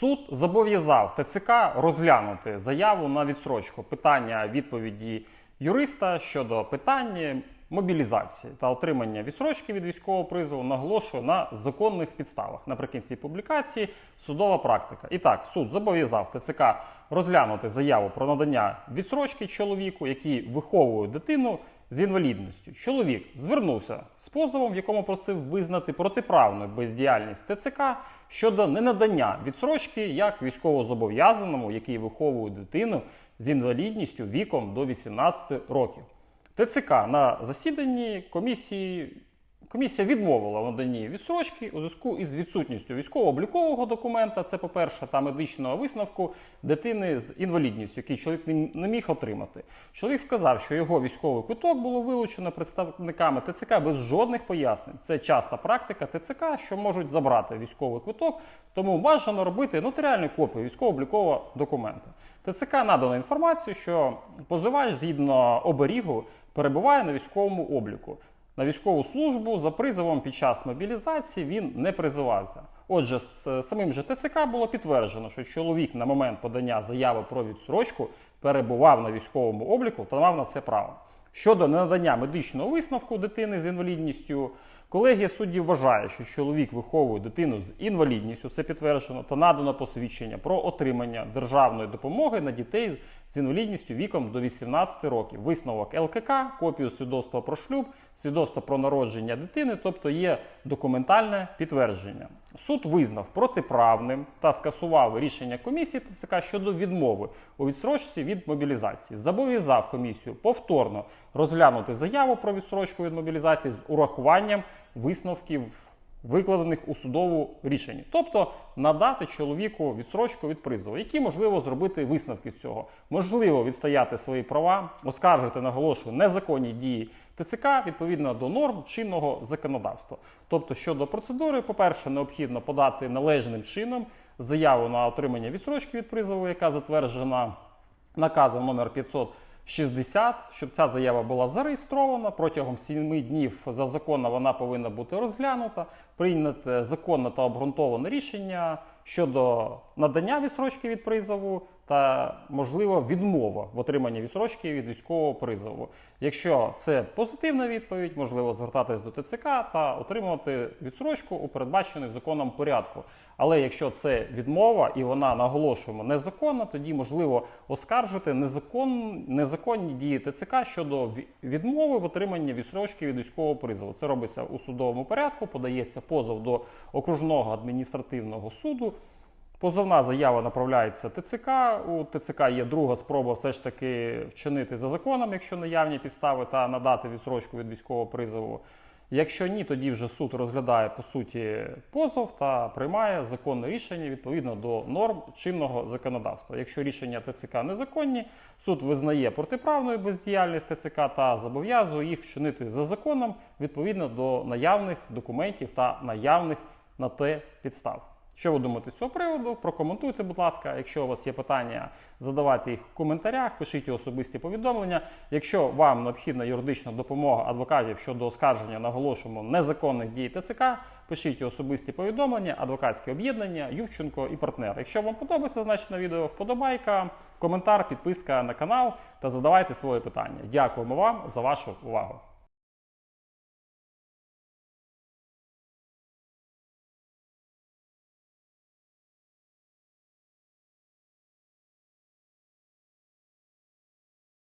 Суд зобов'язав ТЦК розглянути заяву на відсрочку питання відповіді юриста щодо питання мобілізації та отримання відсрочки від військового призову наголошую на законних підставах. Наприкінці публікації судова практика. І так, суд зобов'язав ТЦК розглянути заяву про надання відсрочки чоловіку, який виховує дитину з інвалідністю. Чоловік звернувся з позовом, в якому просив визнати протиправну бездіяльність ТЦК щодо ненадання відсрочки як військовозобов'язаному, який виховує дитину з інвалідністю віком до 18 років. ТЦК на засіданні комісії. Комісія відмовила в наданні відсрочки у зв'язку із відсутністю військово-облікового документа, це по-перше, та медичного висновку дитини з інвалідністю, який чоловік не- міг отримати. Чоловік вказав, що його військовий квиток було вилучено представниками ТЦК без жодних пояснень. Це часта практика ТЦК, що можуть забрати військовий квиток, тому бажано робити нотаріальну копію військово-облікового документа. ТЦК надано інформацію, що позивач згідно оберігу перебуває на військовому обліку. На військову службу за призовом під час мобілізації він не призивався. Отже, з самим же ТЦК було підтверджено, що чоловік на момент подання заяви про відсрочку перебував на військовому обліку та мав на це право. Щодо ненадання медичного висновку дитини з інвалідністю, колегія суддів вважає, що чоловік виховує дитину з інвалідністю, це підтверджено, та надано посвідчення про отримання державної допомоги на дітей з інвалідністю віком до 18 років. Висновок ЛКК, копію свідоцтва про шлюб, свідоцтво про народження дитини, тобто є документальне підтвердження. Суд визнав протиправним та скасував рішення комісії ТЦК щодо відмови у відсрочці від мобілізації. Зобов'язав комісію повторно розглянути заяву про відсрочку від мобілізації з урахуванням висновків викладених у судову рішенні, тобто надати чоловіку відсрочку від призову, які можливо зробити висновки з цього, можливо відстояти свої права, оскаржити наголошую незаконні дії ТЦК відповідно до норм чинного законодавства. Тобто, щодо процедури, по-перше, необхідно подати належним чином заяву на отримання відсрочки від призову, яка затверджена наказом номер 560, щоб ця заява була зареєстрована. Протягом 7 днів за законом вона повинна бути розглянута, прийняте законне та обґрунтоване рішення щодо надання відсрочки від призову та можливо відмова в отриманні відсрочки від військового призову. Якщо це позитивна відповідь, можливо звертатись до ТЦК та отримувати відсрочку у передбачений законом порядку. Але якщо це відмова і вона наголошуємо незаконна, тоді можливо оскаржити незакон, незаконні дії ТЦК щодо відмови в отриманні відсрочки від військового призову. Це робиться у судовому порядку, подається позов до окружного адміністративного суду. Позовна заява направляється ТЦК. У ТЦК є друга спроба все ж таки вчинити за законом, якщо наявні підстави, та надати відсрочку від військового призову. Якщо ні, тоді вже суд розглядає по суті позов та приймає законне рішення відповідно до норм чинного законодавства. Якщо рішення ТЦК незаконні, суд визнає протиправною бездіяльність ТЦК та зобов'язує їх вчинити за законом відповідно до наявних документів та наявних на те підстав. Що ви думаєте з цього приводу? Прокоментуйте, будь ласка. Якщо у вас є питання, задавайте їх в коментарях, пишіть особисті повідомлення. Якщо вам необхідна юридична допомога адвокатів щодо оскарження, наголошуємо незаконних дій ТЦК, пишіть особисті повідомлення, адвокатське об'єднання, Ювченко і партнер. Якщо вам подобається зазначене відео, вподобайка, коментар, підписка на канал та задавайте свої питання. Дякуємо вам за вашу увагу.